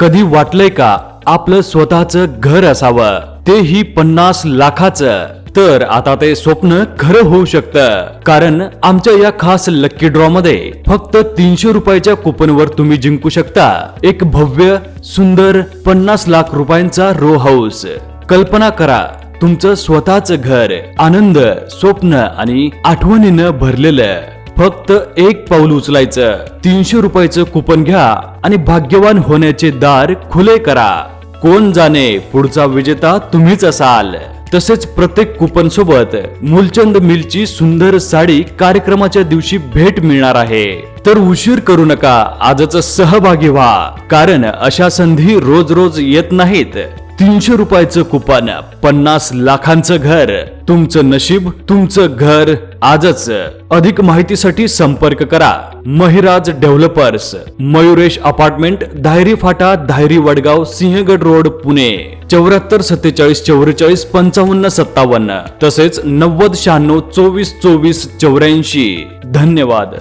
कधी वाटलंय का आपलं स्वतःच घर असावं? तेही पन्नास लाखाचं. तर आता ते स्वप्न खरं होऊ शकतं. कारण आमच्या या खास लक्की ड्रॉ मध्ये फक्त तीनशे रुपयाच्या कुपनवर तुम्ही जिंकू शकता. एक भव्य सुंदर पन्नास लाख रुपयांचा रो हाऊस कल्पना करा तुमचं स्वतःच घर आनंद स्वप्न आणि आठवणीनं भरलेलं. फक्त एक पाऊल उचलायचं. तीनशे रुपयाचं कुपन घ्या आणि भाग्यवान होण्याचे दार खुले करा. कोण जाणे पुढचा विजेता तुम्हीच असाल. तसेच प्रत्येक कुपन सोबत मूलचंद मिलची सुंदर साडी कार्यक्रमाच्या दिवशी भेट मिळणार आहे. तर उशीर करू नका आजच सहभागी व्हा. कारण अशा संधी रोज रोज येत नाहीत. तीनशे रुपयाचं कुपन पन्नास लाखांचं घर. तुमचं नशीब तुमचं घर. आजच अधिक माहितीसाठी संपर्क करा. महिराज डेव्हलपर्स मयुरेश अपार्टमेंट धायरी फाटा धायरी वडगाव सिंहगड रोड पुणे. चौऱ्याहत्तर सत्तेचाळीस चौवेचाळीस पंचावन्न सत्तावन्न. तसेच नव्वद शहाण्णव चोवीस चोवीस चौऱ्याऐंशी. धन्यवाद.